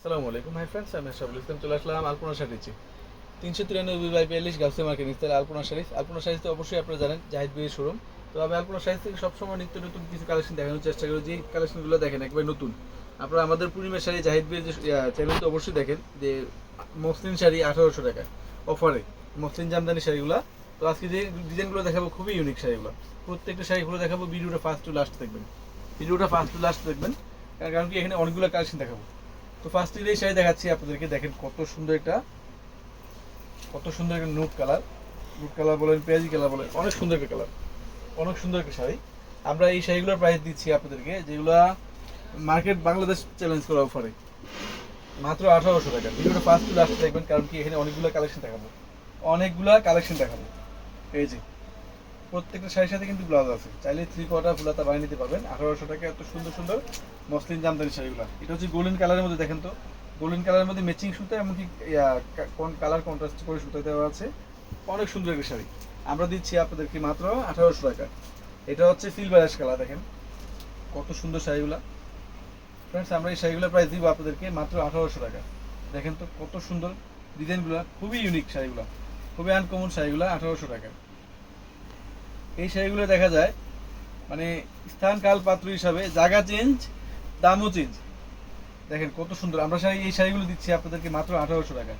আসসালামু আলাইকুম hi friends আমি আশরাফুল ইসলাম চলে আসলাম আলপনা শাড়িতে তিনশো তিরানব্বই বাই বিয়াল্লিশ গাউসে মার্কেট নিস্তার আলপনা শাড়িজ আলপনা শাড়িজ তো অবশ্যই আপনারা জানেন, জাহিদ বিয়ের শোরুম তো আমি আলপনা শাড়িজ থেকে সবসময় নিত্য নতুন কিছু কালেকশন দেখানোর চেষ্টা করি, যে কালেকশনগুলো দেখেন একবার নতুন। আপনারা আমাদের পূর্ণিমার শাড়ি জাহিদ বিয়ের যে চ্যানেল তো অবশ্যই দেখেন, যে মসলিন শাড়ি আঠারোশো টাকা অফারে, মসলিন জামদানি শাড়িগুলো। তো আজকে যে ডিজাইনগুলো দেখাবো, খুবই ইউনিক শাড়িগুলো। প্রত্যেকটা শাড়িগুলো দেখাবো, ভিডিওটা ফার্স্ট টু লাস্ট দেখবেন। ভিডিওটা ফার্স্ট টু লাস্ট দেখবেন, কারণ কি এখানে অনেকগুলো কালেকশন দেখাবো। তো ফার্স্ট এই শাড়ি দেখাচ্ছি, আপনাদেরকে দেখেন কত সুন্দর একটা, কত সুন্দর একটা নুট কালার নুট কালার বলেন, পেঁয়াজি কালার বলেন, অনেক সুন্দর একটা কালার অনেক সুন্দর একটা শাড়ি। আমরা এই শাড়িগুলোর প্রাইস দিচ্ছি আপনাদেরকে, যেগুলো মার্কেট বাংলাদেশ চ্যালেঞ্জ করা অফারে মাত্র আঠারোশো টাকা। ভিডিওটা ফার্স্ট টু লাস্ট দেখবেন, কারণ কি এখানে অনেকগুলো কালেকশন দেখাবো। অনেকগুলো কালেকশন দেখাবো। এই যে প্রত্যেকটা শাড়ির সাথে কিন্তু ব্লাউজ আছে। চাইলে থ্রি কোয়ার্টার ফুলাতা বানিয়ে নিতে পারবেন। আঠারোশো টাকা এত সুন্দর সুন্দর মসলিন জামদানি শাড়িগুলো। এটা হচ্ছে গোল্ডেন কালারের মধ্যে দেখেন তো। গোল্ডেন কালারের মধ্যে ম্যাচিং সুতা এমনকি কোন কালার কন্ট্রাস্ট করে সুতা দেওয়া আছে। অনেক সুন্দর একটা শাড়ি। আমরা দিচ্ছি আপনাদেরকে মাত্র আঠারোশো টাকা। এটা হচ্ছে সিলভার কালার দেখেন। কত সুন্দর শাড়িগুলা। ফ্রেন্ডস আমরা এই শাড়িগুলো প্রাইস দিব আপনাদেরকে মাত্র আঠারোশো টাকা। দেখেন তো কত সুন্দর ডিজাইনগুলো খুবই ইউনিক শাড়িগুলো। খুবই আনকমন শাড়িগুলো আঠারোশো টাকা এই শাড়িগুলো দেখা যায়। মানে স্থান কাল পাত্র হিসাবে জায়গা চেঞ্জ, দামও চেঞ্জ। দেখেন কত সুন্দর। আমরা শাড়ি এই শাড়িগুলো দিচ্ছি আপনাদেরকে মাত্র আঠারোশো টাকা।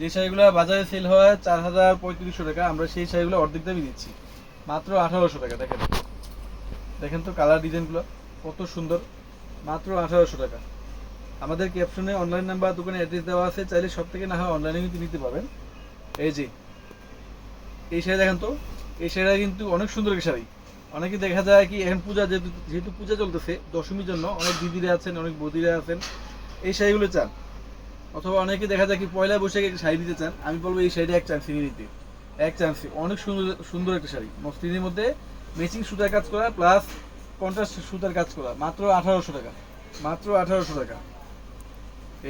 যে শাড়িগুলো বাজারে সেল হয় চার হাজার পঁয়ত্রিশশো টাকা, আমরা সেই শাড়িগুলো অর্ধেক দামই দিচ্ছি। মাত্র আঠারোশো টাকা, দেখেন। দেখেন তো কালার ডিজাইনগুলো কত সুন্দর। মাত্র আঠারোশো টাকা। আমাদের ক্যাপশনে অনলাইন নাম্বার দোকানে অ্যাড্রেস দেওয়া আছে। চাইলে সব থেকে না হয় অনলাইনে কিন্তু নিতে পারবেন। এই যে, এই শাড়ি দেখেন তো। এই শাড়িটা কিন্তু অনেক সুন্দর একটা শাড়ি অনেকে দেখা যায় কি, এখন পূজা যেহেতু যেহেতু পূজা চলতেছে দশমীর জন্য, অনেক দিদিরা আছেন, অনেক বদিরা আছেন, এই শাড়িগুলো চান। অথবা অনেকে দেখা যায় কি, পয়লা বৈশাখে একটা শাড়ি দিতে চান, আমি বলব এই শাড়িটা এক চান্স নিয়ে নিতে এক চান্সে অনেক সুন্দর সুন্দর একটা শাড়ি। মসলিনের মধ্যে ম্যাচিং সুতার কাজ করা প্লাস কন্ট্রাস্ট সুতার কাজ করা, মাত্র আঠারোশো টাকা। মাত্র আঠারোশো টাকা।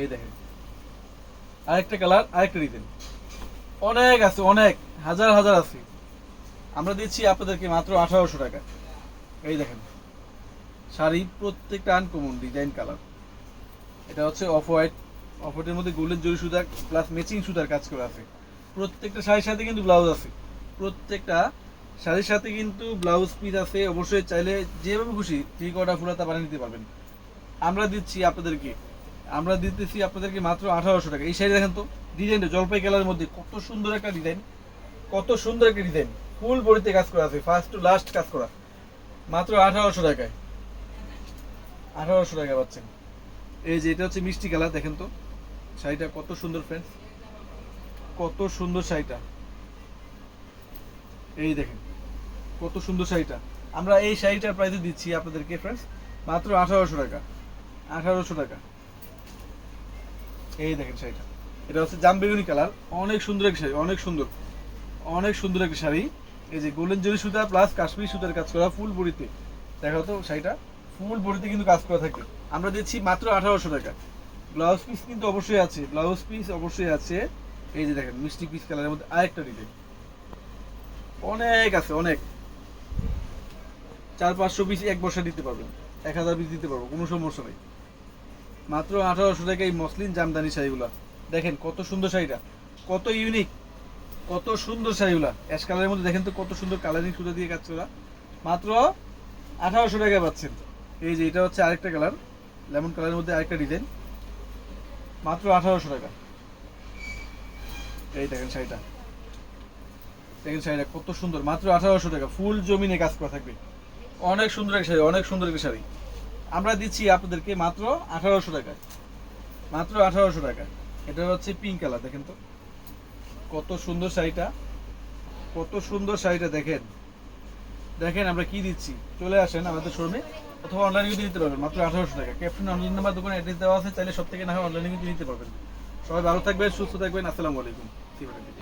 এই দেখেন। আরেকটা কালার আরেকটা ডিজাইন অনেক আছে, অনেক। হাজার হাজার আছে। আমরা দিচ্ছি আপনাদেরকে মাত্র আঠারোশো টাকা। এই দেখেন, শাড়ি প্রত্যেকটা আনকমন ডিজাইন কালার এটা হচ্ছে অফ হোয়াইট অফ হোয়াইটের মধ্যে গোল্ডেন জরি সুতা প্লাস ম্যাচিং সুতার কাজ করা আছে। প্রত্যেকটা শাড়ির সাথে কিন্তু ব্লাউজ আছে। প্রত্যেকটা শাড়ির সাথে কিন্তু ব্লাউজ পিস আছে। অবশ্যই চাইলে যেভাবে খুশি থ্রি কটা ফুলাতা বানিয়ে নিতে পারবেন। আমরা দিচ্ছি আপনাদেরকে, আমরা দিতেছি আপনাদেরকে মাত্র আঠারোশো টাকা। এই শাড়ি দেখেন তো ডিজাইনটা জলপাই কালারের মধ্যে কত সুন্দর একটা ডিজাইন কত সুন্দর একটা ডিজাইন ফুল বডিতে কাজ করা আছে ফার্স্ট টু লাস্ট কাজ করা মাত্র আঠারোশো টাকায়। আঠারোশো টাকা পাচ্ছেন। এই যে এটা হচ্ছে মিষ্টি কালার, দেখেন তো। শাড়িটা কত সুন্দর ফ্রেন্ডস কত সুন্দর শাড়িটা। এই দেখেন, কত সুন্দর শাড়িটা। আমরা এই শাড়িটার প্রাইসে দিচ্ছি আপনাদেরকে ফ্রেন্ডস মাত্র আঠারোশো টাকা। আঠারোশো টাকা। এই দেখেন শাড়িটা। এটা হচ্ছে জামবেগুনি কালার। অনেক সুন্দর একটা শাড়ি, অনেক সুন্দর। অনেক সুন্দর একটা শাড়ি। এই যে গোল্ডেন জরি সুতা প্লাস কাশ্মীরি সুতার কাজ করা ফুল বড়িতে। দেখো তো শাড়িটা। ফুল বড়িতে কিন্তু কাজ করা থাকে। আমরা দিচ্ছি মাত্র আঠারোশো টাকা। ব্লাউজ পিস কিন্তু অবশ্যই আছে। ব্লাউজ পিস অবশ্যই আছে। এই যে দেখেন, মিষ্টি পিস কালারের মধ্যে আরেকটা ডিজাইন অনেক আছে, অনেক। চার পাঁচশো পিস এক বছর দিতে পারবেন। এক হাজার পিস দিতে পারব, কোনো সমস্যা নেই। মাত্র আঠারোশো টাকা এই মসলিন জামদানি শাড়িগুলো। দেখেন কত সুন্দর শাড়িটা। কত ইউনিক কত সুন্দর শাড়িগুলা। অ্যাশ কালারের মধ্যে দেখেন তো কত সুন্দর কালারিং সুতা দিয়ে কাজ করা মাত্র আঠারোশো টাকা পাচ্ছেন। এই যে এটা হচ্ছে আরেকটা কালার লেমন কালারের মধ্যে আরেকটা ডিজাইন মাত্র আঠারোশো টাকা। এই দেখেন শাড়িটা। দেখেন শাড়িটা কত সুন্দর। মাত্র আঠারোশো টাকা। ফুল জমিনে কাজ করা থাকবে। অনেক সুন্দর একটা শাড়ি, অনেক সুন্দর একটা শাড়ি। আমরা দিচ্ছি আপনাদেরকে মাত্র আঠারোশো টাকায়। মাত্র আঠারোশো টাকা এটা হচ্ছে পিঙ্ক কালার দেখেন তো। কত সুন্দর শাড়িটা। কত সুন্দর শাড়িটা দেখেন। দেখেন আমরা কি দিচ্ছি। চলে আসেন আমাদের শোরুমে অথবা অনলাইনে কিন্তু নিতে পারবেন, মাত্র আঠারোশো টাকা। ক্যাপ্টেন অনলাইন নাম্বার দোকানে অ্যাড্রেস দেওয়া আছে, চাইলে সব থেকে না হয় অনলাইনে কিন্তু নিতে পারবেন। সবাই ভালো থাকবেন, সুস্থ থাকবেন, আসসালামু আলাইকুম।